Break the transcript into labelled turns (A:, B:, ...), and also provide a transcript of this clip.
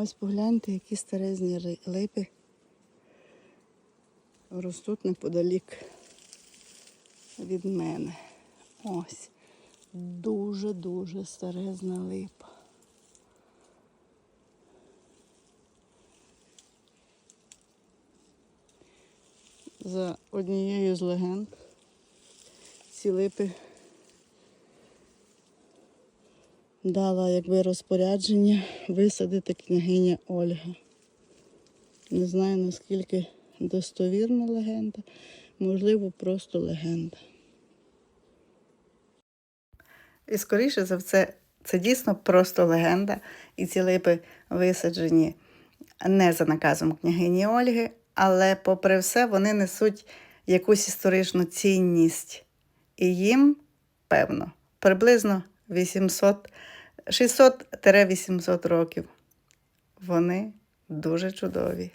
A: Ось погляньте, які старезні липи ростуть неподалік від мене. Ось. Дуже-дуже старезна липа. За однією з легенд ці липи дала якби розпорядження висадити княгиня Ольга. Не знаю наскільки достовірна легенда, можливо, просто легенда. І скоріше за все, це дійсно просто легенда, і ці липи висаджені не за наказом княгині Ольги, але, попри все, вони несуть якусь історичну цінність. І їм, певно, приблизно 800, 600-800 років. Вони дуже чудові.